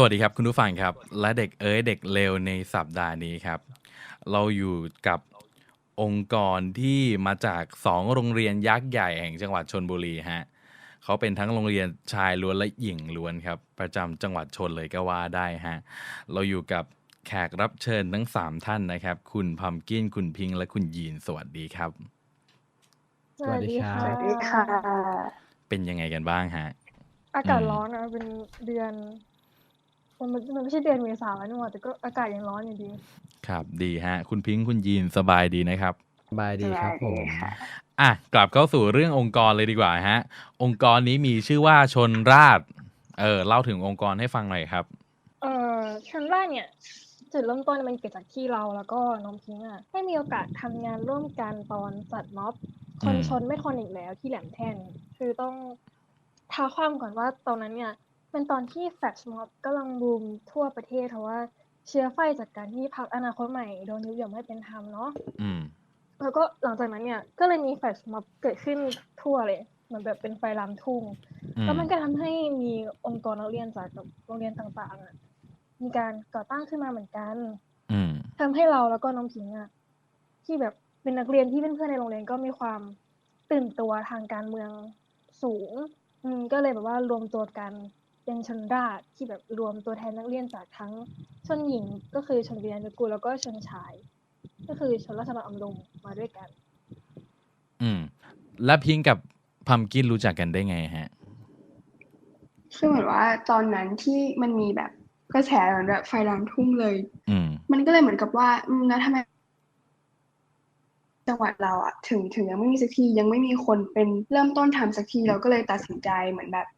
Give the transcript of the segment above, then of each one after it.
สวัสดีครับคุณผู้ฟังครับ และเด็กเอ๋ยเด็กเลวในสัปดาห์นี้ครับ เราอยู่กับองค์กรที่มาจากสองโรงเรียนยักษ์ใหญ่แห่งจังหวัดชนบุรีฮะเขาเป็นทั้งโรงเรียนชายล้วนและหญิงล้วนครับ ประจำจังหวัดชนเลยก็ว่าได้ฮะเราอยู่กับแขกรับเชิญทั้งสามท่านนะครับ คุณพัมกินคุณพิงค์และคุณยีนสวัสดีครับ สวัสดีค่ะสวัสดีค่ะ เป็นยังไงกันบ้างฮะอากาศอืมร้อนนะเป็นเดือน มันมันมันไม่ใช่เดือนเมษาแล้วนี่หว่าแต่ก็อากาศยังร้อนอยู่ดี ครับ ดีฮะ คุณพิงค์คุณยีนสบายดีนะครับสบายดีครับผมค่ะอะกลับเข้าสู่เรื่ององค์กรเลยดีกว่าฮะ องค์กรนี้มีชื่อว่าชนราษฎร์เออเล่าถึงองค์กรให้ฟังหน่อยครับ เอ่อชันล่าเนี่ยจุดเริ่มต้นมันเกิดจากที่เราแล้วก็น้องพิงค์อะได้มีโอกาสทำงานร่วมกันตอนจัดม็อบ คนอืมชนไม่ทนอีกแล้วที่แหลมแท่น คือต้องท้าความก่อนว่าตอนนั้นเนี่ย เป็นตอนที่แฟลชม็อบกำลังบูมทั่วประเทศเพราะว่าเชื้อไฟจากการที่พรรคอนาคตใหม่โดนยุบย่ำให้เป็นธรรมเนาะอืมแล้วก็หลังจากนั้นเนี่ยก็เลยมีแฟลชม็อบเกิดขึ้นทั่วเลยเหมือนแบบเป็นไฟลามทุ่งอืมแล้วมันก็ทำให้มีองค์กรนักเรียนจากโรงเรียนต่างๆอะมีการก่อตั้งขึ้นมาเหมือนกันอืมทำให้เราแล้วก็น้องพิงค์อะที่แบบเป็นนักเรียนที่เพื่อนๆในโรงเรียนก็มีความตื่นตัวทางการเมืองสูง อืมก็เลยแบบว่ารวมตัวกัน เป็นชนราษฎร์ที่แบบรวมตัวแทนนักเรียนจากทั้งชนหญิงก็คือชนเรียนกุลแล้วก็ชนชาย ก็คือชนราษฎรอำลงมาด้วยกัน อืม แล้วพิงค์กับพัมกินรู้จักกันได้ไงฮะคือเหมือนว่าตอนนั้นที่มันมีแบบกระแสเหมือนแบบไฟลามทุ่งเลย อืม มันก็เลยเหมือนกับว่าอืมแล้วทำไมจังหวัดเราอะถึงถึงยังไม่มีสักทียังไม่มีคนเป็นเริ่มต้นทำสักทีเราก็เลยตัดสินใจเหมือนแบบเพ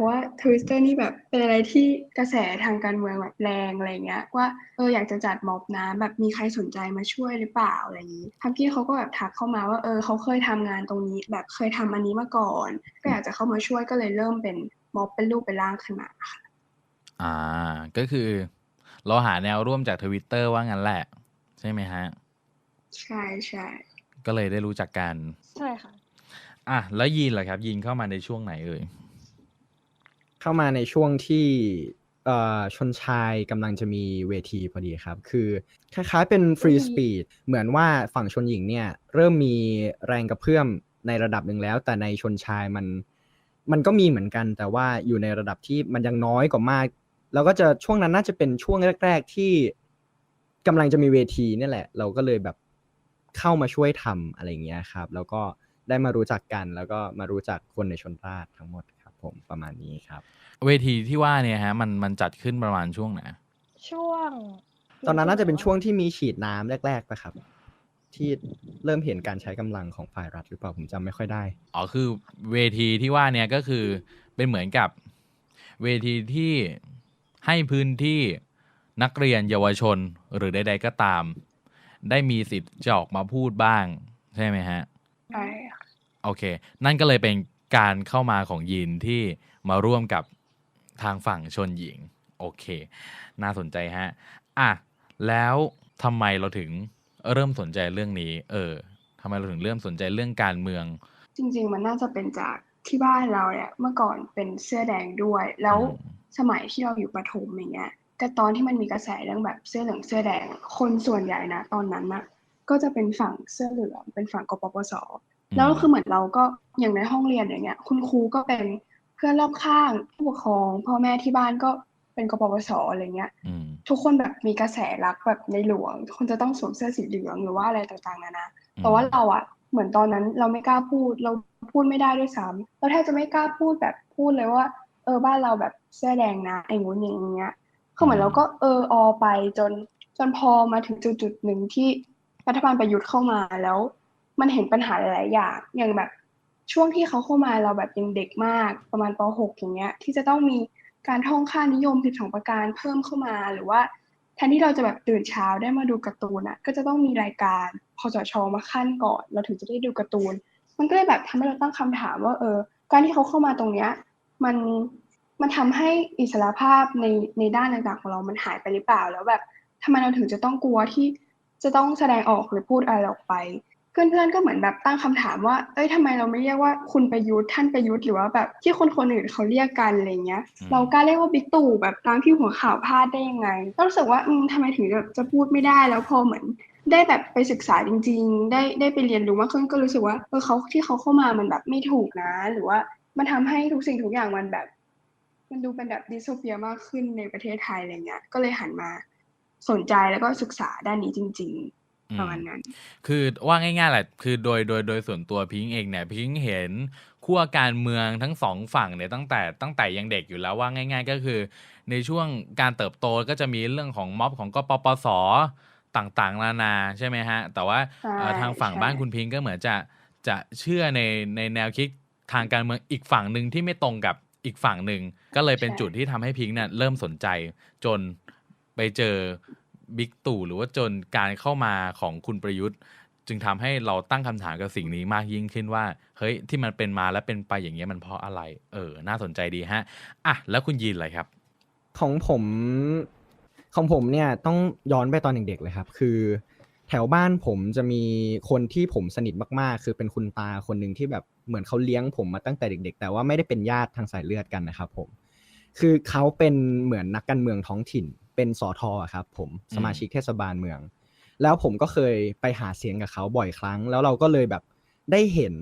ราะว่าทวิสเตอร์นี่แบบเป็นอะไรที่กระแสทางการเมืองแบบแรงอะไรเงี้ยว่าเอออยากจะจัดม็อบนะแบบมีใครสนใจมาช่วยหรือเปล่าอะไรอย่างนี้ทัมกี้เขาก็แบบทักเข้ามาว่าเออเขาเคยทำงานตรงนี้ แบบเคยทำอันนี้มาก่อน ก็อยากจะเข้ามาช่วยก็เลยเริ่มเป็นม็อบเป็นรูปเป็นร่างขึ้นมาค่ะอ่าก็คือ เราหาแนวร่วมจากทวิตเตอร์ว่างั้นแหละ ใช่ไหมฮะ ใช่ใช่ก็เลยได้รู้จักกัน ใช่ค่ะ อะแล้วยีนล่ะครับ ยีนเข้ามาในช่วงไหนเอ่ย เข้ามาในช่วงที่เอ่อชนชายกำลังจะมีเวทีพอดีครับ คือคล้ายๆเป็นฟรีอืมสปีดเหมือนว่าฝั่งชนหญิงเนี่ย เริ่มมีแรงกระเพื่อมในระดับหนึ่งแล้ว แต่ในชนชายมัน มันก็มีเหมือนกัน แต่ว่าอยู่ในระดับที่มันยังน้อยกว่ามาก แล้วก็จะช่วงนั้นน่าจะเป็นช่วงแรก ๆ ที่กำลังจะมีเวทีเนี่ยแหละ เราก็เลยแบบเข้ามาช่วยทำอะไรอย่างเงี้ยครับ แล้วก็ได้มารู้จักกัน แล้วก็มารู้จักคนในชนราษฎร์ทั้งหมดครับ ผมประมาณนี้ครับ เวทีที่ว่าเนี่ยฮะมันมันจัดขึ้นประมาณช่วงไหนช่วง ตอนนั้นน่าจะเป็นช่วงที่มีฉีดน้ำแรกๆปะครับ ที่เริ่มเห็นการใช้กำลังของฝ่ายรัฐหรือเปล่าผมจำไม่ค่อยได้ อ๋อคือเวทีที่ว่าเนี่ยก็คือเป็นเหมือนกับเวทีที่ให้พื้นที่นักเรียนเยาวชนหรือใด ๆ ก็ตาม ได้มีสิทธิ์จะออกมาพูดบ้าง ใช่ไหมฮะ ใช่ค่ะโอเค นั่นก็เลยเป็น การเข้ามาของยีนที่มาร่วมกับทางฝั่งชนหญิง โอเค น่าสนใจฮะ อะ แล้วทำไมเราถึงเริ่มสนใจเรื่องนี้ เออทำไมเราถึงเริ่มสนใจเรื่องการเมือง จริง ๆ มันน่าจะเป็นจากที่บ้านเราเนี่ยเมื่อก่อนเป็นเสื้อแดงด้วย แล้วสมัยที่เราอยู่ประถมอย่างเงี้ยก็ตอนที่มันมีกระแสเรื่องแบบเสื้อเหลืองเสื้อแดง คนส่วนใหญ่นะตอนนั้นนะก็จะเป็นฝั่งเสื้อเหลืองเป็นฝั่งกปปส แล้วคือเหมือนเราก็อย่างในห้องเรียนอย่างเงี้ย คุณครูก็เป็นเพื่อนรอบข้างผู้ปกครองพ่อแม่ที่บ้านก็เป็นกปปสอะไรเงี้ยอืมทุกคนแบบมีกระแสรักแบบในหลวงทุกคนจะต้องสวมเสื้อสีเหลืองหรือว่าอะไรต่างๆนานาแต่ว่าเราอะเหมือนตอนนั้นเราไม่กล้าพูดเราพูดไม่ได้ด้วยซ้ำเราแทบจะไม่กล้าพูดแบบพูดเลยว่า เออบ้านเราแบบเสื้อแดงนะไอ้งู้นอย่างเงี้ยคือเหมือนเราก็เอออไปจนจนพอมาถึงจุดจุดๆหนึ่งที่รัฐบาลประยุทธ์เข้ามาแล้ว มันเห็นปัญหาหลาย ๆ อย่าง อย่างแบบช่วงที่เขาเข้ามาเราแบบยังเด็กมากประมาณป .6 อย่างเงี้ย ที่จะต้องมีการท่องค่านิยม12ประการเพิ่มเข้ามาหรือว่าแทนที่เราจะแบบตื่นเช้าได้มาดูการ์ตูนอะก็จะต้องมีรายการพสชมาขั้นก่อน เราถึงจะได้ดูการ์ตูน มันก็เลยแบบทำให้เราตั้งคำถามว่าเออ การที่เขาเข้ามาตรงเนี้ยมันมันทำให้อิสรภาพในในด้านต่างๆของเรามันหายไปหรือเปล่า แล้วแบบทำไมเราถึงจะต้องกลัวที่จะต้องแสดงออกหรือพูดอะไรออกไป เพื่อนๆก็เหมือนแบบตั้งคำถามว่า เอ้ยทำไมเราไม่เรียกว่าคุณประยุทธ์ท่านประยุทธ์หรือว่าแบบที่คนคนอื่นเขาเรียกกันอะไรเงี้ยอืมเรากล้าเรียกว่าบิ๊กตู่แบบตามที่หัวข่าวพาดได้ยังไงก็รู้สึกว่าอืมทำไมถึงแบบจะพูดไม่ได้แล้วพอเหมือนได้แบบไปศึกษาจริง ๆ ได้ได้ไปเรียนรู้มากขึ้นก็รู้สึกว่าเออเขาที่เขาเข้ามามันแบบไม่ถูกนะ หรือว่ามันทำให้ทุกสิ่งทุกอย่างมันแบบ มันดูเป็นแบบดิสโทเปียมากขึ้นในประเทศไทยอะไรเงี้ย ก็เลยหันมาสนใจแล้วก็ศึกษาด้านนี้จริงอืๆม ประมาณนั้น คือว่าง่ายๆแหละคือโดยโดยโดยส่วนตัวพิงค์เองเนี่ยพิงค์เห็นขั้วการเมืองทั้งสองฝั่งเนี่ยตั้งแต่ตั้งแต่ยังเด็กอยู่แล้วว่าง่าย ๆ ก็คือ ในช่วงการเติบโตก็จะมีเรื่องของม็อบของกปปสต่างๆ นานาใช่ไหมฮะ แต่ว่าใช่เอ่อทางฝั่งใช่บ้านคุณพิงค์ก็เหมือนจะจะเชื่อในในแนวคิดทางการเมืองอีกฝั่งหนึ่งที่ไม่ตรงกับอีกฝั่งหนึ่งก็เลยเป็นจุดที่ทำให้พิงค์เนี่ยเริ่มสนใจจนไปเจอ บิ๊กตู่หรือว่าจนการเข้ามาของคุณประยุทธ์ จึงทำให้เราตั้งคำถามกับสิ่งนี้มากยิ่งขึ้นว่า เฮ้ย ที่มันเป็นมาและเป็นไปอย่างเงี้ยมันเพราะอะไร เออ น่าสนใจดีฮะอะแล้วคุณยีนอะไรครับ ของผมของผมเนี่ยต้องย้อนไปตอนเด็กๆเลยครับ คือ แถวบ้านผมจะมีคนที่ผมสนิทมากๆ คือเป็นคุณตาคนหนึ่งที่แบบเหมือนเขาเลี้ยงผมมาตั้งแต่เด็ก ๆ แต่ว่าไม่ได้เป็นญาติทางสายเลือดกันนะครับผม คือเขาเป็นเหมือนนักการเมืองท้องถิ่น เป็นสอทออะครับผมสมาชิกเทศบาลเมือง แล้วผมก็เคยไปหาเสียงกับเขาบ่อยครั้ง แล้วเราก็เลยแบบได้เห็น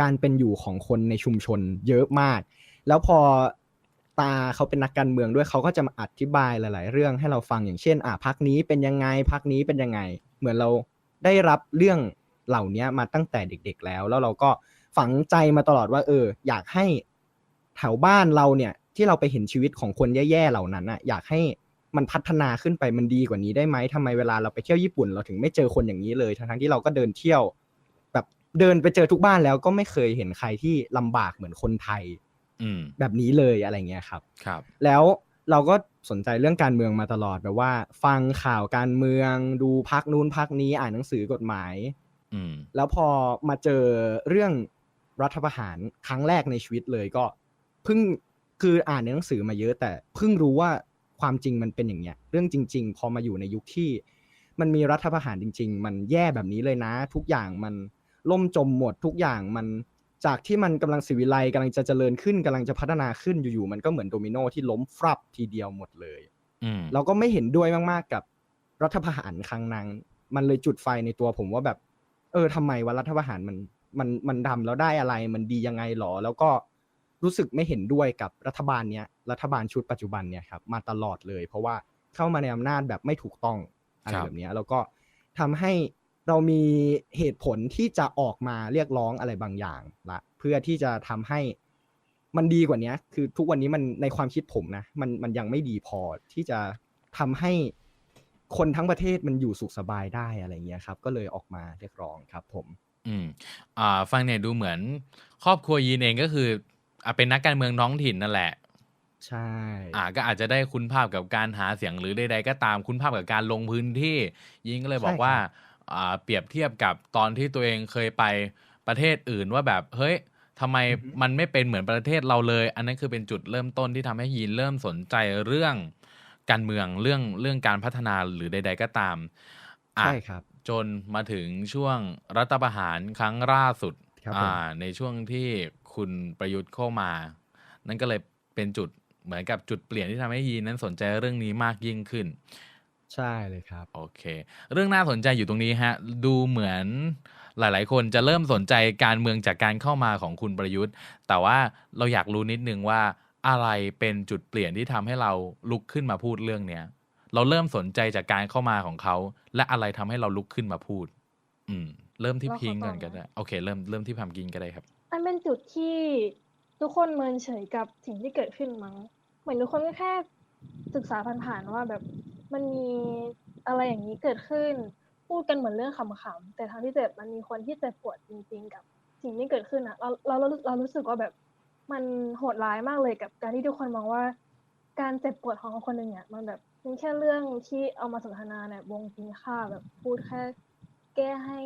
การเป็นอยู่ของคนในชุมชนเยอะมาก แล้วพอตาเขาเป็นนักการเมืองด้วยเขาก็จะมาอธิบายหลาย ๆ เรื่องให้เราฟังอย่างเช่น อะพักนี้เป็นยังไงพักนี้เป็นยังไง เหมือนเราได้รับเรื่องเหล่านี้มาตั้งแต่เด็ก ๆ แล้ว แล้วเราก็ฝังใจมาตลอดว่า เออ อยากให้แถวบ้านเราเนี่ยที่เราไปเห็นชีวิตของคนแย่ ๆ เหล่านั้นอะอยากให้ มันพัฒนาขึ้นไปมันดีกว่านี้ได้ไหมทำไมเวลาเราไปเที่ยวญี่ปุ่น เราถึงไม่เจอคนอย่างนี้เลยทั้งๆที่เราก็เดินเที่ยว แบบเดินไปเจอทุกบ้านแล้วก็ไม่เคยเห็นใครที่ลำบากเหมือนคนไทยอืมแบบนี้เลยอะไรเงี้ยครับครับ แล้วเราก็สนใจเรื่องการเมืองมาตลอดแบบว่า ฟังข่าวการเมืองดูพักนู้นพักนี้อ่านหนังสือกฎหมายอืมแล้วพอมาเจอเรื่องรัฐประหารครั้งแรกในชีวิตเลยก็เพิ่งคืออ่านในหนังสือมาเยอะแต่เพิ่งรู้ว่า ความจริงมันเป็นอย่างเงี้ยเรื่องจริง ๆ พอมาอยู่ในยุคที่ มันมีรัฐประหารจริง ๆ มันแย่แบบนี้เลยนะ ทุกอย่างมันล่มจมหมดทุกอย่างมันจากที่มันกำลังสิวิไลกำลังจะเจริญขึ้นกำลังจะพัฒนาขึ้นอยู่ๆมันก็เหมือนโดมิโนที่ล้มฟรับทีเดียวหมดเลยอืมเราก็ไม่เห็นด้วยมากๆกับรัฐประหารครั้งนั้น มันเลยจุดไฟในตัวผมว่าแบบ เออทำไมว่ารัฐประหารมันมันมันทำแล้วได้อะไร มันดียังไงหรอ แล้วก็ รู้สึกไม่เห็นด้วยกับรัฐบาลเนี้ยรัฐบาลชุดปัจจุบันเนี่ยครับมาตลอดเลย เพราะว่าเข้ามาในอำนาจแบบไม่ถูกต้องอะไรครับแบบเนี้ยแล้วก็ทำให้เรามีเหตุผลที่จะออกมาเรียกร้องอะไรบางอย่างละเพื่อที่จะทำให้มันดีกว่านี้คือทุกวันนี้มันในความคิดผมนะมันมันยังไม่ดีพอที่จะทำให้คนทั้งประเทศมันอยู่สุขสบายได้อะไรเงี้ยครับ ก็เลยออกมาเรียกร้องครับ ผม อืม อ่า ฟังเนี่ยดูเหมือน ครอบครัวยีนเองก็คือ อะเป็นนักการเมืองท้องถิ่นนั่นแหละ ใช่ อ่าก็อาจจะได้คุ้นภาพกับการหาเสียงหรือใดๆก็ตามคุ้นภาพกับการลงพื้นที่ ยิงก็เลยบอกว่าอ่าเปรียบเทียบกับตอนที่ตัวเองเคยไปประเทศอื่นว่าแบบเฮ้ยทำไมมันไม่เป็นเหมือนประเทศเราเลย อันนั้นคือเป็นจุดเริ่มต้นที่ทำให้ยีนเริ่มสนใจเรื่องการเมืองเรื่องเรื่องการพัฒนาหรือใด ๆก็ตามอะใช่ครับ จนมาถึงช่วงรัฐประหารครั้งล่าสุดครับผมอ่าในช่วงที่ คุณประยุทธ์เข้ามา นั่นก็เลยเป็นจุดเหมือนกับจุดเปลี่ยนที่ทำให้ยีนนั้นสนใจเรื่องนี้มากยิ่งขึ้น ใช่เลยครับ โอเค เรื่องน่าสนใจอยู่ตรงนี้ฮะ ดูเหมือนหลาย ๆ คนจะเริ่มสนใจการเมืองจากการเข้ามาของคุณประยุทธ์ แต่ว่าเราอยากรู้นิดนึงว่าอะไรเป็นจุดเปลี่ยนที่ทำให้เราลุกขึ้นมาพูดเรื่องเนี้ยเราเริ่มสนใจจากการเข้ามาของเขา และอะไรทำให้เราลุกขึ้นมาพูด อืม เริ่มที่เราขอพิงตอบก่อนก็นะได้ โอเค เริ่มเริ่มที่พัมกินก็ได้ครับ มันเป็นจุดที่ทุกคนเมินเฉยกับสิ่งที่เกิดขึ้นมั้ง เหมือนทุกคนก็แค่ศึกษาผ่านๆว่าแบบมันมีอะไรอย่างนี้เกิดขึ้น พูดกันเหมือนเรื่องขำๆแต่ทางที่เจ็บมันมีคนที่เจ็บปวดจริง ๆ กับสิ่งที่เกิดขึ้นอะเราเราเราเรารู้สึกว่าแบบมันโหดร้ายมากเลยกับการที่ทุกคนมองว่า การเจ็บปวดของคนหนึ่งเนี่ยมันแบบเป็นแค่เรื่องที่เอามาสนทนาเนี่ยวงกินข้าวแบบพูดแค่ แก้ให้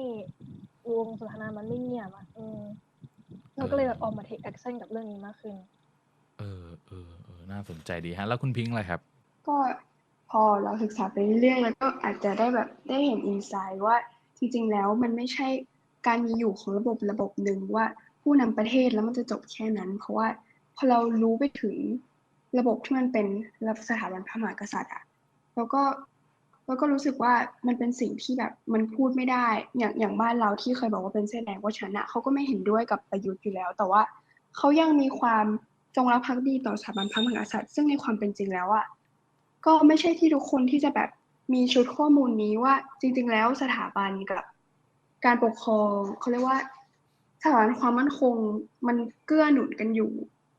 วงสนทนามันไม่เงียบอะอืม เราก็เลยแบบออกมา take action กับเรื่องนี้มากขึ้น เออเออเออน่าสนใจดีฮะ แล้วคุณพิงค์อะไรครับ ก็พอเราศึกษาไปเรื่อยๆแล้วก็อาจจะได้แบบได้เห็นอินไซด์ว่าจริง ๆ แล้วมันไม่ใช่การมีอยู่ของระบบระบบหนึ่งว่าผู้นำประเทศแล้วมันจะจบแค่นั้น เพราะว่าพอเรารู้ไปถึงระบบที่มันเป็นระสถาบันพระมหากษัตริย์อะแล้วก็ แล้วก็รู้สึกว่ามันเป็นสิ่งที่แบบมันพูดไม่ได้ อย่างอย่างบ้านเราที่เคยบอกว่าเป็นเสื้อแดงเพราะฉะนั้นอะเขาก็ไม่เห็นด้วยกับประยุทธ์อยู่แล้ว แต่ว่าเขายังมีความจงรักภักดีต่อสถาบันพระมหากษัตริย์ซึ่งในความเป็นจริงแล้วอะก็ไม่ใช่ที่ทุกคนที่จะแบบมีชุดข้อมูลนี้ว่าจริง ๆ แล้วสถาบันกับการปกครองเขาเรียกว่าสถาบันความมั่นคงมันเกื้อหนุนกันอยู่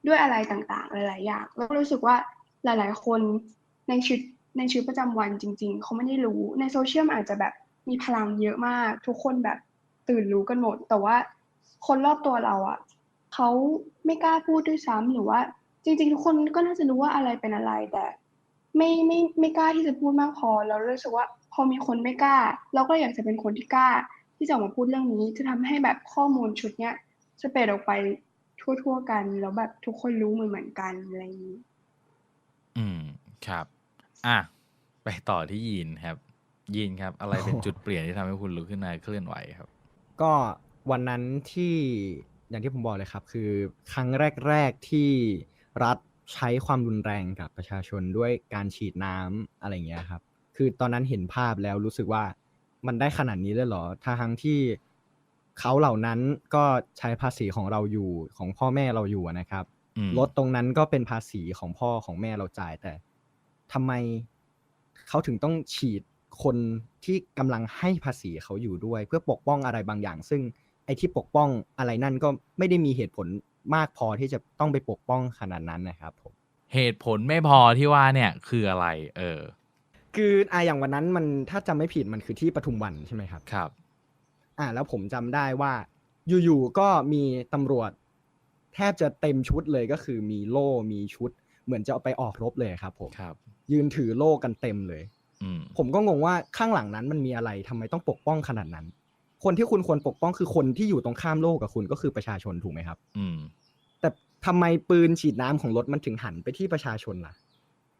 ด้วยอะไรต่างๆ หลาย ๆ อย่าง แล้วรู้สึกว่าหลาย ๆ คนในชีวิต ในชีวิตประจำวันจริง ๆ เขาไม่ได้รู้ในโซเชียลมันอาจจะแบบมีพลังเยอะมาก ทุกคนแบบตื่นรู้กันหมด แต่ว่าคนรอบตัวเราอะเขาไม่กล้าพูดด้วยซ้ำหรือว่า จริง ๆ ทุกคนก็น่าจะรู้ว่าอะไรเป็นอะไร แต่ไม่ไม่ไม่กล้าที่จะพูดมากพอแล้วรู้สึกว่าพอมีคนไม่กล้า เราก็อยากจะเป็นคนที่กล้า ที่จะออกมาพูดเรื่องนี้ จะทำให้แบบข้อมูลชุดเนี้ยสเปรดออกไปทั่ว ๆ กันแล้วแบบทุกคนรู้เหมือนเหมือนกันอะไรอย่างนี้ อืม ครับ อะไปต่อที่ยีนครับ ยีนครับ อะไรเป็นโอ้จุดเปลี่ยนที่ทำให้คุณลุกขึ้นมาเคลื่อนไหวครับ ก็วันนั้นที่อย่างที่ผมบอกเลยครับ คือครั้งแรก ๆที่รัฐใช้ความรุนแรงกับประชาชนด้วยการฉีดน้ำอะไรอย่างเงี้ยครับ คือตอนนั้นเห็นภาพแล้วรู้สึกว่ามันได้ขนาดนี้เลยเหรอทั้งที่เขาเหล่านั้นก็ใช้ภาษีของเราอยู่ของพ่อแม่เราอยู่อะนะครับอืมรถตรงนั้นก็เป็นภาษีของพ่อของแม่เราจ่ายแต่ ทำไมเขาถึงต้องฉีดคนที่กำลังให้ภาษีเขาอยู่ด้วย เพื่อปกป้องอะไรบางอย่าง ซึ่งไอ้ที่ปกป้องอะไรนั่นก็ไม่ได้มีเหตุผลมากพอที่จะต้องไปปกป้องขนาดนั้นนะครับผมเหตุผลไม่พอที่ว่าเนี่ยคืออะไร เออ คืออะอย่างวันนั้นมันถ้าจำไม่ผิดมันคือที่ปทุมวันใช่ไหมครับครับ อ่าแล้วผมจำได้ว่า อยู่ๆก็มีตำรวจ แทบจะเต็มชุดเลยก็คือมีโล่มีชุด เหมือนจะเอาไปออกรบเลยครับผมครับยืนถือโล่กันเต็มเลยอืมผมก็งงว่าข้างหลังนั้นมันมีอะไรทำไมต้องปกป้องขนาดนั้น คนที่คุณควรปกป้องคือคนที่อยู่ตรงข้ามโลกกับคุณก็คือประชาชนถูกไหมครับ อืม แต่ทำไมปืนฉีดน้ำของรถมันถึงหันไปที่ประชาชนล่ะ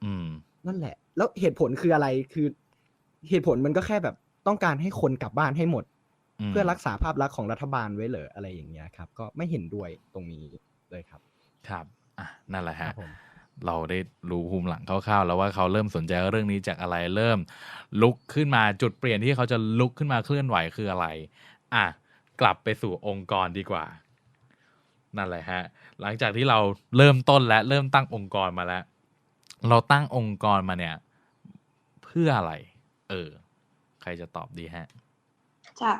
อืม นั่นแหละ แล้วเหตุผลคืออะไรคือ เหตุผลมันก็แค่แบบต้องการให้คนกลับบ้านให้หมดมเพื่อรักษาภาพลักษณ์ของรัฐบาลไว้เหรออะไรอย่างเงี้ยครับ ก็ไม่เห็นด้วยตรงนี้เลยครับ ครับอะนั่นแหละครัฮะบผม เราได้รู้ภูมิหลังคร่าวๆ แล้วว่าเขาเริ่มสนใจเรื่องนี้จากอะไรเริ่ม ลุกขึ้นมาจุดเปลี่ยนที่เขาจะลุกขึ้นมาเคลื่อนไหวคืออะไร อะ กลับไปสู่องค์กรดีกว่า นั่นแหละฮะ หลังจากที่เราเริ่มต้นและเริ่มตั้งองค์กรมาแล้ว เราตั้งองค์กรมาเนี่ย เพื่ออะไร เออ ใครจะตอบดีฮะจาก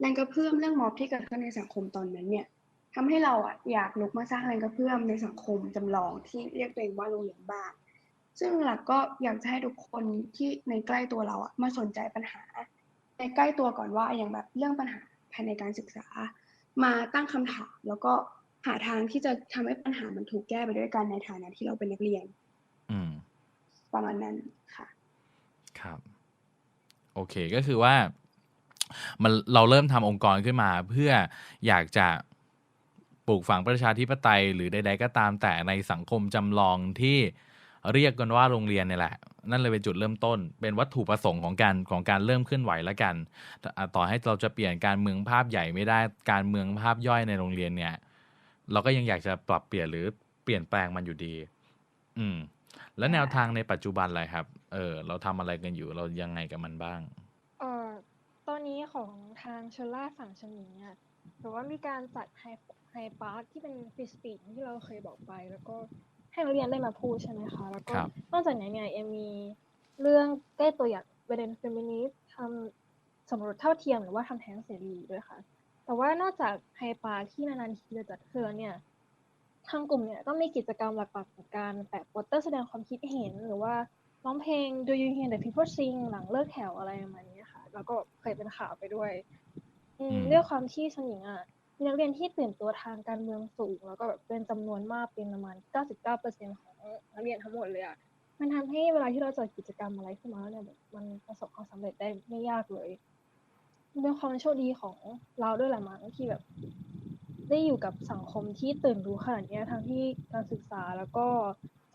แรงกระเพื่มเรื่องม็อบที่เกิดขึ้นในสังคมตอนนั้นเนี่ย ทำให้เราอะอยากลุกมาสร้างแรงกระเพื่อมในสังคมจำลองที่เรียกตัวเองว่าโรงเรียนบ้าน ซึ่งหลักก็อยากจะให้ทุกคนที่ในใกล้ตัวเราอะมาสนใจปัญหา ในใกล้ตัวก่อนว่าอย่างแบบเรื่องปัญหาภายในการศึกษา มาตั้งคำถามแล้วก็หาทางที่จะทำให้ปัญหามันถูกแก้ไปด้วยกันในฐานะที่เราเป็นนักเรียน อืม ประมาณนั้นค่ะ ครับ โอเคก็คือว่า มันเราเริ่มทำองค์กรขึ้นมา เพื่ออยากจะ ปลูกฝังประชาธิปไตย หรือใดๆก็ตามแต่ในสังคมจำลองที่เรียกกันว่าโรงเรียนเนี่ยแหละ นั่นเลยเป็นจุดเริ่มต้น เป็นวัตถุประสงค์ของการของการเริ่มเคลื่อนไหวแล้วกัน ต่อให้เราจะเปลี่ยนการเมืองภาพใหญ่ไม่ได้การเมืองภาพย่อยในโรงเรียนเนี่ย เราก็ยังอยากจะปรับเปลี่ยนหรือเปลี่ยนแปลงมันอยู่ดี อืม แล้วแนวทางในปัจจุบันอะไรครับ เออ เราทำอะไรกันอยู่ เรายังไงกับมันบ้าง เอ่อ ตอนนี้ของทางเชลล่าฝั่งชนหมิงเนี่ยหรือว่ามีการจัดไฮ ไฮปาร์คที่เป็นฟรีสปีดที่เราเคยบอกไป แล้วก็ให้นักเรียนได้มาพูดใช่ไหมคะ แล้วก็ครับนอกจากนี้เนี่ยยังมีเรื่องใกล้ตัวอย่างประเด็นเฟมินิสต์ทำสมรสเท่าเทียมหรือว่าทำแท้งเสรีด้วยค่ะ แต่ว่านอกจากไฮปาร์คที่นานๆทีจะจัดขึ้นแล้วเนี่ยทางกลุ่มเนี่ยก็มีกิจกรรมหลักๆของการแปะโปสเตอร์แสดงความคิดเห็น หรือว่าร้องเพลง Do You Hear the People Sing หลังเลิกแถวอะไรประมาณนี้ค่ะ แล้วก็เคยเป็นข่าวไปด้วยอืมอืมด้วยความที่ชนหญิงอะ มีนักเรียนที่ตื่นตัวทางการเมืองสูง แล้วก็แบบเป็นจำนวนมากเป็นประมาณ 99%ของนักเรียนทั้งหมดเลยอะมันทำให้เวลาที่เราจัดกิจกรรมอะไรขึ้นมาเนี่ยแบบมันประสบความสำเร็จได้ไม่ยากเลยมันเป็นความโชคดีของเราด้วยแหละมั้งที่แบบ ได้อยู่กับสังคมที่ตื่นรู้ขนาดเนี้ยทั้งที่การศึกษาแล้วก็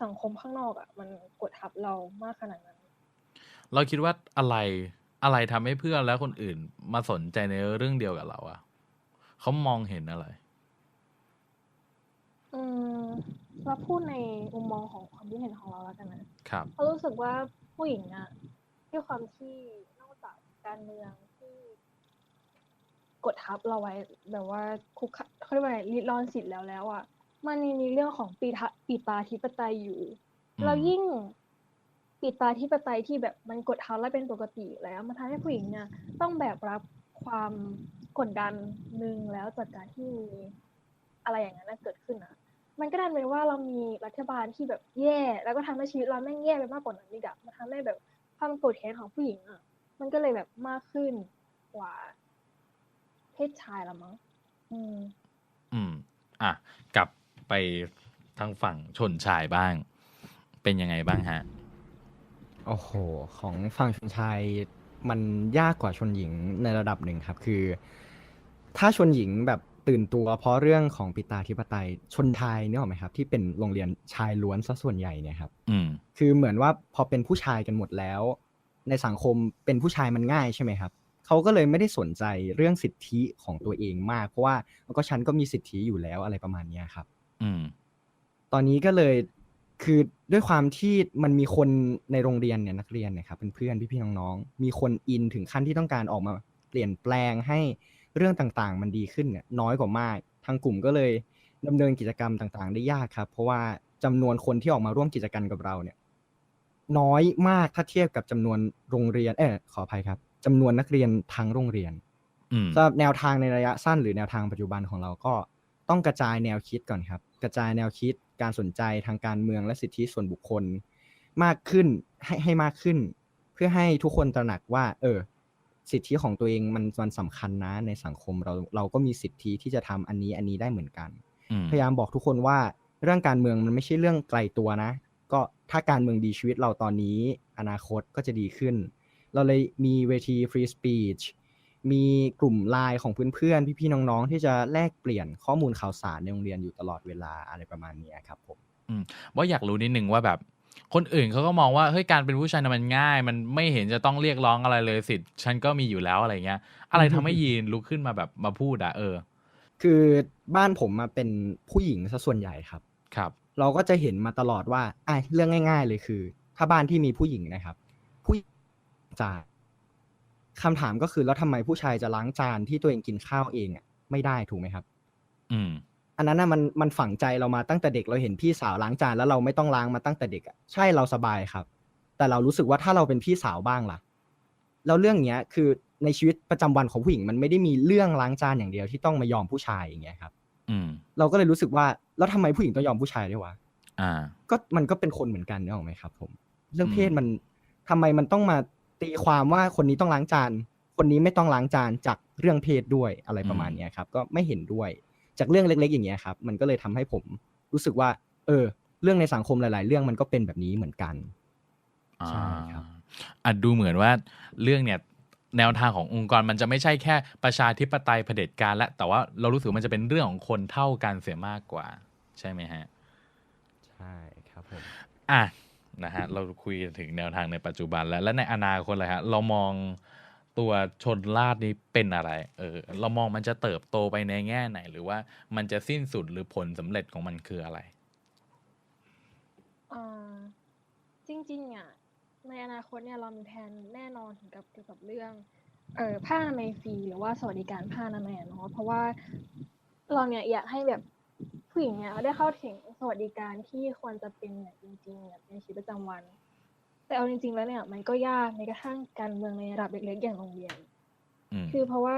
สังคมข้างนอกอะ มันกดทับเรามากขนาดนั้น เราคิดว่าอะไรอะไรทำให้เพื่อนและคนอื่นมาสนใจในเรื่องเดียวกับเราอะ เขามองเห็นอะไรอืมเราพูดในมุมมองของความคิดเห็นของเราแล้วกันนะครับเรารู้สึกว่าผู้หญิงอะด้วยความที่นอกจากการเมืองที่ กดทับเราไว้ แบบว่าคุกคาเขาเรียกว่าอะไรริดรอนสิทธิ์แล้วแล้วอะมันยังมีเรื่องของปีทะปีตาธิปไตยอยู่ อืม เรายิ่งปีตาธิปไตยที่แบบมันกดทับและเป็นปกติอยู่แล้ว มันทำให้ผู้หญิงเนี่ยต้องแบกรับความ กดดันหนึ่งแล้วจากการที่มีอะไรอย่างนั้นนะเกิดขึ้นอะมันก็ดันเป็นว่าเรามีรัฐบาลที่แบบแย่ แล้วก็ทำให้ชีวิตเราแม่งแย่ไปมากกว่านั้นอีกอะมันทำให้แบบความโกรธแค้นของผู้หญิงอะมันก็เลยแบบมากขึ้นกว่า เพศชายละมั้งอืม อืม อะ กลับไปทางฝั่งชนชายบ้าง เป็นยังไงบ้างฮะ โอ้โห ของฝั่งชนชายมันยากกว่าชนหญิงในระดับหนึ่งครับ คือ ถ้าชนหญิงแบบตื่นตัว เพราะเรื่องของปิตาธิปไตยชนชายเนี่ยหรอกไหมครับ ที่เป็นโรงเรียนชายล้วนซะส่วนใหญ่เนี่ยครับอืม คือเหมือนว่าพอเป็นผู้ชายกันหมดแล้ว ในสังคมเป็นผู้ชายมันง่ายใช่ไหมครับเขาก็เลยไม่ได้สนใจเรื่องสิทธิของตัวเองมาก เพราะว่าก็ฉันก็มีสิทธิอยู่แล้วอะไรประมาณเนี้ยครับ อืม ตอนนี้ก็เลยคือด้วยความที่มันมีคนในโรงเรียนเนี่ยนักเรียนเนี่ยครับเพื่อนๆพี่ๆน้องๆมีคนอินถึงขั้นที่ต้องการออกมาเปลี่ยนแปลงให้ เรื่องต่างๆ มันดีขึ้นเนี่ยน้อยกว่ามาก ทางกลุ่มก็เลยดำเนินกิจกรรมต่างๆ ได้ยากครับ เพราะว่าจำนวนคนที่ออกมาร่วมกิจกรรมกับเราเนี่ย น้อยมากถ้าเทียบกับจำนวนโรงเรียน เออขออภัยครับจำนวนนักเรียนทั้งโรงเรียนอืมสำหรับแนวทางในระยะสั้นหรือแนวทางปัจจุบันของเราก็ต้องกระจายแนวคิดก่อนครับ กระจายแนวคิดการสนใจทางการเมืองและสิทธิส่วนบุคคล มากขึ้นให้ให้มากขึ้น เพื่อให้ทุกคนตระหนักว่า เออ สิทธิของตัวเองมันมันสำคัญนะในสังคมเราเราก็มีสิทธิที่จะทำอันนี้อันนี้ได้เหมือนกัน อืมพยายามบอกทุกคนว่าเรื่องการเมืองมันไม่ใช่เรื่องไกลตัวนะ ก็ถ้าการเมืองดีชีวิตเราตอนนี้ อนาคตก็จะดีขึ้น เราเลยมีเวที Free Speech มีกลุ่มไลน์ของเพื่อนๆ พี่ๆ น้องๆ ที่จะแลกเปลี่ยนข้อมูลข่าวสารในโรงเรียนอยู่ตลอดเวลาอะไรประมาณนี้ครับผม ว่าอยากรู้นิดนึงว่าแบบ คนอื่นเขาก็มองว่าเฮ้ยการเป็นผู้ชายน่ะมันง่าย มันไม่เห็นจะต้องเรียกร้องอะไรเลยสิทธิ์ฉันก็มีอยู่แล้วอะไรเงี้ย อะไรทำให้ยีนลุกขึ้นมาแบบมาพูดอะเออ คือบ้านผมมาเป็นผู้หญิงซะส่วนใหญ่ครับครับ เราก็จะเห็นมาตลอดว่าไอ้เรื่องง่าย ๆ เลยคือ ถ้าบ้านที่มีผู้หญิงนะครับ ผู้หญิงจานคำถามก็คือแล้วทำไมผู้ชายจะล้างจานที่ตัวเองกินข้าวเองอะไม่ได้ถูกไหมครับ อืม อันนั้นน่ะมันมันฝังใจเรามาตั้งแต่เด็กเราเห็นพี่สาวล้างจานแล้วเราไม่ต้องล้างมาตั้งแต่เด็กอะใช่เราสบายครับ แต่เรารู้สึกว่าถ้าเราเป็นพี่สาวบ้างล่ะแล้วเรื่องเนี้ยคือในชีวิตประจำวันของผู้หญิงมันไม่ได้มีเรื่องล้างจานอย่างเดียวที่ต้องมายอมผู้ชายอย่างเงี้ยครับ อืม เราก็เลยรู้สึกว่าแล้วทำไมผู้หญิงต้องยอมผู้ชายด้วยวะอ่า ก็มันก็เป็นคนเหมือนกันนึกออกไหมครับ ผม เรื่องอืมเพศมันทำไมมันต้องมาตีความว่าคนนี้ต้องล้างจาน คนนี้ไม่ต้องล้างจานจากเรื่องเพศด้วยอะไรประมาณเนี้ยครับ ก็ไม่เห็นด้วย จากเรื่องเล็ก ๆ อย่างเงี้ยครับ มันก็เลยทำให้ผมรู้สึกว่า เออ เรื่องในสังคมหลาย ๆ เรื่องมันก็เป็นแบบนี้เหมือนกันอ่าใช่ครับอะดูเหมือนว่าเรื่องเนี่ยแนวทางขององค์กรมันจะไม่ใช่แค่ประชาธิปไตยเผด็จการและแต่ว่าเรารู้สึกว่ามันจะเป็นเรื่องของคนเท่ากันเสียมากกว่า ใช่ไหมฮะ ใช่ครับผมอะนะฮะเราคุยถึงแนวทางในปัจจุบันแล้วและในอนาคตเลยฮะเรามอง ตัวชนลาดนี้เป็นอะไร เออ เรามองมันจะเติบโตไปในแง่ไหน หรือว่ามันจะสิ้นสุดหรือผลสำเร็จของมันคืออะไรอ่าจริงๆอะในอนาคตเนี่ยเรามีแผนแน่นอนถึงกับเกี่ยวกับเรื่อง เออผ้าอนามัยฟรีหรือว่าสวัสดิการผ้าอนามัยเนาะเพราะว่าเราเนี่ยอยากให้แบบผู้หญิงเนี่ยได้เข้าถึงสวัสดิการที่ควรจะเป็นอย่างจริงๆแบบในชีวิตประจำวัน แต่เอาจริง ๆ แล้วเนี่ยมันก็ยากในกระทั่งการเมืองในระดับเล็กๆอย่างโรงเรียนอืมคือเพราะว่า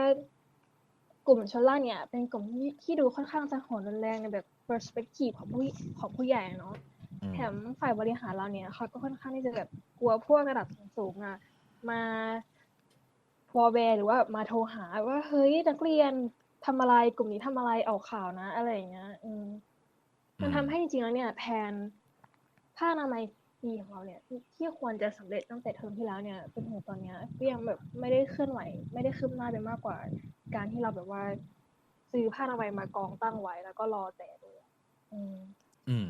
กลุ่มชนล่าเนี่ย เป็นกลุ่มที่ที่ดูค่อนข้างจะโหดรุนแรงในแบบ perspective ของผู้ของผู้ใหญ่อะเนาะอืมแถมฝ่ายบริหารเราเนี่ยเขาก็ค่อนข้างที่จะแบบกลัวพวกระดับสูงๆอะมาวอลแวร์หรือว่ามาโทรหาว่าเฮ้ยนักเรียนทำอะไรกลุ่มนี้ทำอะไรออกข่าวนะ อะไรอย่างเงี้ย อืมมันทำให้จริงๆแล้วเนี่ยแผนผ้าอนามัย ปีของเราเนี่ยที่ที่ควรจะสำเร็จตั้งแต่เทอมที่แล้วเนี่ยจนถึงตอนเนี้ยก็ยังแบบไม่ได้เคลื่อนไหว ไม่ได้คืบหน้าไปมากกว่า การที่เราแบบว่า ซื้อผ้าอนามัยมากองตั้งไว้แล้วก็รอแต่เลยอะอืม อืม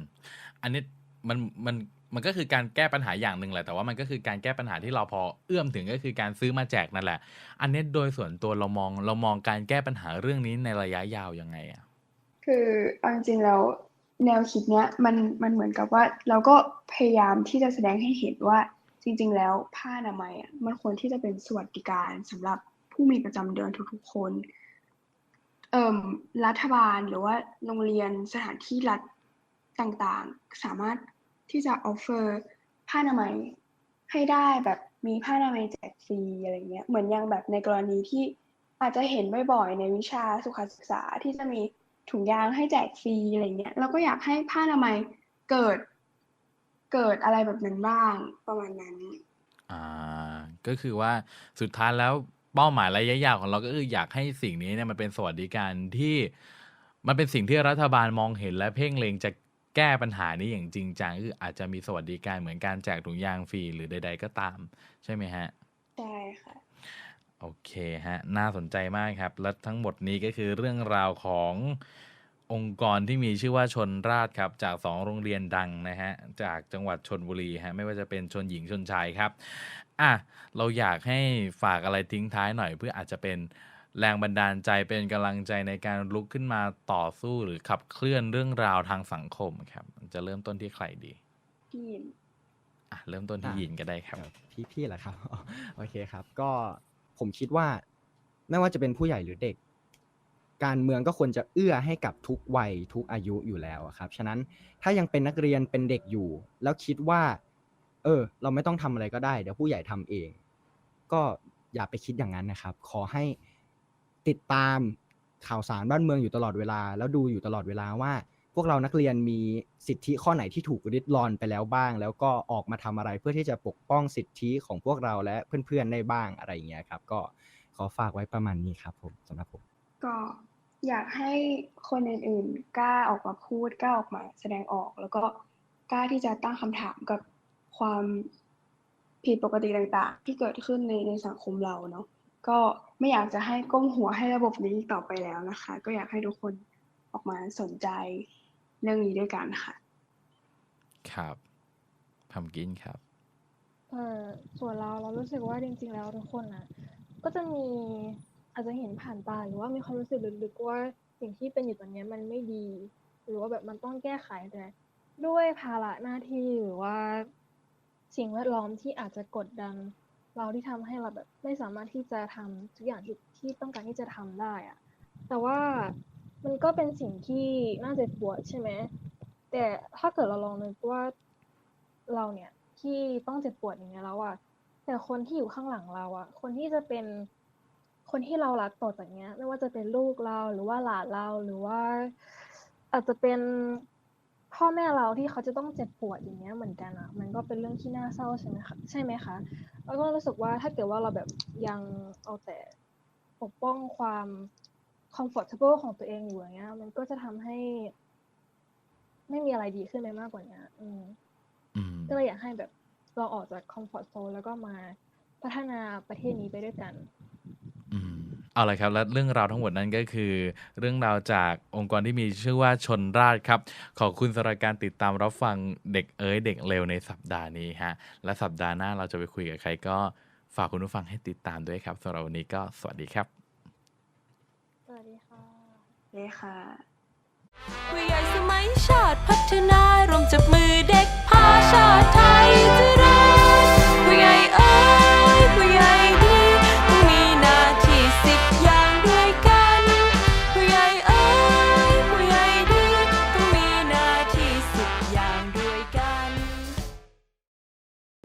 อันนี้มันมันมันก็คือการแก้ปัญหาอย่างหนึ่งแหละ แต่ว่ามันก็คือการแก้ปัญหาที่เราพอเอื้อมถึงก็คือการซื้อมาแจกนั่นแหละ อันนี้โดยส่วนตัวเรามองเรามองการแก้ปัญหาเรื่องนี้ในระยะยาวยังไงอะคือเอาจริงๆแล้ว แนวคิดเนี้ยมันมันเหมือนกับว่าเราก็พยายามที่จะแสดงให้เห็นว่าจริง ๆ แล้วผ้าอนามัยอะมันควรที่จะเป็นสวัสดิการสำหรับผู้มีประจำเดือนทุกๆคนเอ่มรัฐบาลหรือว่าโรงเรียนสถานที่รัฐต่างๆ สามารถที่จะ offer ผ้าอนามัยให้ได้แบบมีผ้าอนามัยแจกฟรีอะไรเงี้ยเหมือนอย่างแบบในกรณีที่อาจจะเห็นบ่อยๆในวิชาสุขศึกษาที่จะมี ถุงยางให้แจกฟรีอะไรเงี้ยเราก็อยากให้ผ้าอนามัยเกิดเกิดอะไรแบบนั้นบ้างประมาณนั้น อ่า ก็คือว่าสุดท้ายแล้วเป้าหมายระยะยาวของเราก็คืออยากให้สิ่งนี้เนี่ยมันเป็นสวัสดิการที่มันเป็นสิ่งที่รัฐบาลมองเห็นและเพ่งเล็งจะแก้ปัญหานี้อย่างจริงจังคืออาจจะมีสวัสดิการเหมือนการแจกถุงยางฟรีหรือใด ๆ ก็ตาม ใช่ไหมฮะ ใช่ค่ะ โอเคฮะ น่าสนใจมากครับ และทั้งหมดนี้ก็คือเรื่องราวขององค์กรที่มีชื่อว่าชนราษฎร์ครับ จากสองโรงเรียนดังนะฮะ จากจังหวัดชนบุรีฮะ ไม่ว่าจะเป็นชนหญิงชนชายครับ อะ เราอยากให้ฝากอะไรทิ้งท้ายหน่อย เพื่ออาจจะเป็นแรงบันดาลใจเป็นกำลังใจในการลุกขึ้นมาต่อสู้หรือขับเคลื่อนเรื่องราวทางสังคมครับ จะเริ่มต้นที่ใครดีพี่ยินอะเริ่มต้นที่อะยินก็ได้ครับ พี่พี่เหรอครับ โอเคครับ ก็ ผมคิดว่า ไม่ว่าจะเป็นผู้ใหญ่หรือเด็ก การเมืองก็ควรจะเอื้อให้กับทุกวัยทุกอายุอยู่แล้วครับ ฉะนั้นถ้ายังเป็นนักเรียนเป็นเด็กอยู่ แล้วคิดว่า เออ เราไม่ต้องทำอะไรก็ได้เดี๋ยวผู้ใหญ่ทำเอง ก็อย่าไปคิดอย่างนั้นนะครับ ขอให้ติดตามข่าวสารบ้านเมืองอยู่ตลอดเวลา แล้วดูอยู่ตลอดเวลาว่า พวกเรานักเรียนมีสิทธิข้อไหนที่ถูกริดรอนไปแล้วบ้าง แล้วก็ออกมาทำอะไรเพื่อที่จะปกป้องสิทธิของพวกเราและเพื่อนๆได้บ้างอะไรอย่างเงี้ยครับ ก็ขอฝากไว้ประมาณนี้ครับผมสำหรับผม ก็อยากให้คนอื่นๆกล้าออกมาพูดกล้าออกมาแสดงออก แล้วก็กล้าที่จะตั้งคำถามกับความผิดปกติต่างๆ ที่เกิดขึ้นในในสังคมเราเนาะก็ไม่อยากจะให้ก้มหัวให้ระบบนี้ต่อไปแล้วนะคะ ก็อยากให้ทุกคนออกมาสนใจ เรื่องนี้ด้วยกันค่ะ ครับทำกินครับเออส่วนเราเรารู้สึกว่าจริง ๆ แล้วทุกคนอะ ก็จะมีอาจจะเห็นผ่านตาหรือว่ามีความรู้สึกลึกๆว่าสิ่งที่เป็นอยู่ตอนเนี้ยมันไม่ดี หรือว่าแบบมันต้องแก้ไขแต่ด้วยภาระหน้าที่หรือว่าสิ่งแวดล้อมที่อาจจะกดดัน เราที่ทำให้เราแบบไม่สามารถที่จะทำทุกอย่างที่ที่ต้องการที่จะทำได้อะแต่ว่า มันก็เป็นสิ่งที่น่าเจ็บปวดใช่ไหมแต่ถ้าเกิดเราลองนึกว่าเราเนี่ยที่ต้องเจ็บปวดอย่างเงี้ยแล้วอะแต่คนที่อยู่ข้างหลังเราอะคนที่จะเป็นคนที่เรารักต่อจากเนี้ย ไม่ว่าจะเป็นลูกเราหรือว่าหลานเราหรือว่า อาจจะเป็นพ่อแม่เราที่เขาจะต้องเจ็บปวดอย่างเงี้ยเหมือนกันอะมันก็เป็นเรื่องที่น่าเศร้าใช่ไหมคะใช่ไหมคะแล้วก็รู้สึกว่าถ้าเกิดว่าเราแบบยังเอาแต่ปกป้องความ comfortable ของตัวเองอยู่อย่างเงี้ย มันก็จะทำให้ ไม่มีอะไรดีขึ้นไปมากกว่านี้อืมอืมก็เลยอยากให้แบบเราออกจากคอมฟอร์ z โซนแล้วก็มาพัฒนาประเทศนี้ไปด้วยกันอืมเอาละครับและเรื่องราวทั้งหมดนั้นก็คือ เรื่องราวจากองค์กรที่มีชื่อว่าชนราชครับ ขอบคุณสำหรับการติดตามรับฟังเด็กเอ๋ยเด็กเร็วในสัปดาห์นี้ฮะ และสัปดาห์หน้าเราจะไปคุยกับใครก็ฝากคุณผู้ฟังให้ติดตามด้วยครับสำหรับวันนี้ก็สวัสดีครับสวัสดีค่ะ เลยค่ะผู้ใหญ่สมัยชาติพัฒนาร่วมจับมือเด็กพาชาติไทยเจริญผู้ใหญ่เอ้ยผู้ใหญ่ดี มีหน้าที่สิบย